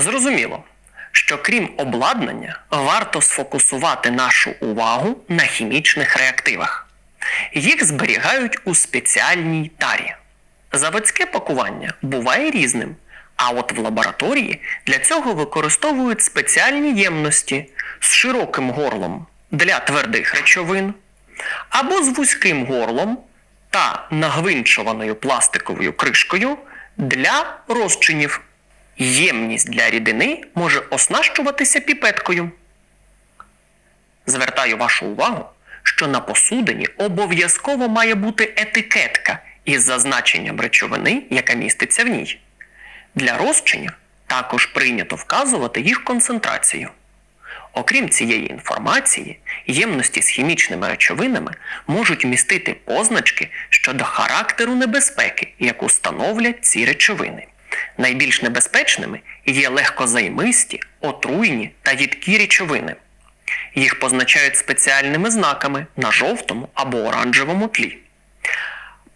Зрозуміло, що крім обладнання, варто сфокусувати нашу увагу на хімічних реактивах. Їх зберігають у спеціальній тарі. Заводське пакування буває різним, а от в лабораторії для цього використовують спеціальні ємності з широким горлом для твердих речовин або з вузьким горлом та нагвинчуваною пластиковою кришкою для розчинів. Ємність для рідини може оснащуватися піпеткою. Звертаю вашу увагу, що на посудині обов'язково має бути етикетка із зазначенням речовини, яка міститься в ній. Для розчинів також прийнято вказувати їх концентрацію. Окрім цієї інформації, ємності з хімічними речовинами можуть містити позначки щодо характеру небезпеки, яку становлять ці речовини. Найбільш небезпечними є легкозаймисті, отруйні та їдкі речовини. Їх позначають спеціальними знаками на жовтому або оранжевому тлі.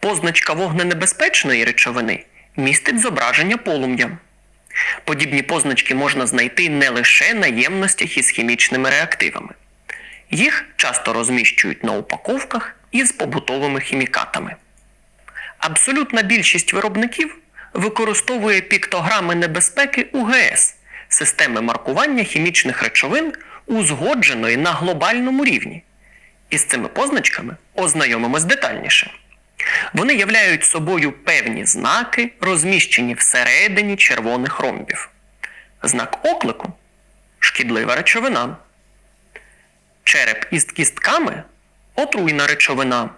Позначка вогненебезпечної речовини містить зображення полум'я. Подібні позначки можна знайти не лише на ємностях із хімічними реактивами. Їх часто розміщують на упаковках із побутовими хімікатами. Абсолютна більшість виробників використовує піктограми небезпеки УГС системи маркування хімічних речовин, узгодженої на глобальному рівні. Із цими позначками ознайомимось детальніше. Вони являють собою певні знаки, розміщені всередині червоних ромбів. Знак оклику шкідлива речовина. Череп із кістками отруйна речовина.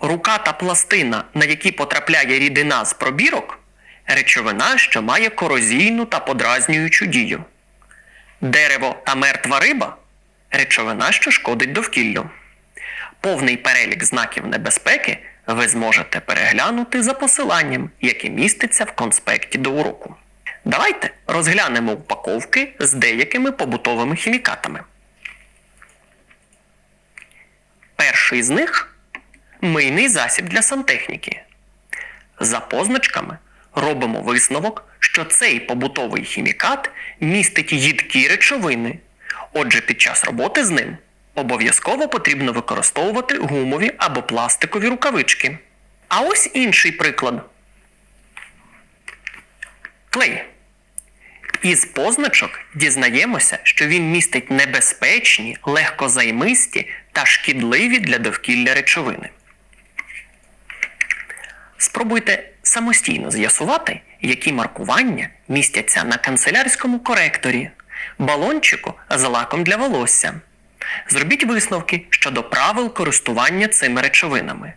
Рука та пластина, на які потрапляє рідина з пробірок, речовина, що має корозійну та подразнюючу дію. Дерево та мертва риба речовина, що шкодить довкіллю. Повний перелік знаків небезпеки ви зможете переглянути за посиланням, яке міститься в конспекті до уроку. Давайте розглянемо упаковки з деякими побутовими хімікатами. Перший з них мийний засіб для сантехніки. За позначками робимо висновок, що цей побутовий хімікат містить їдкі речовини. Отже, під час роботи з ним обов'язково потрібно використовувати гумові або пластикові рукавички. А ось інший приклад. Клей. Із позначок дізнаємося, що він містить небезпечні, легкозаймисті та шкідливі для довкілля речовини. Спробуйте самостійно з'ясувати, які маркування містяться на канцелярському коректорі, балончику з лаком для волосся. Зробіть висновки щодо правил користування цими речовинами.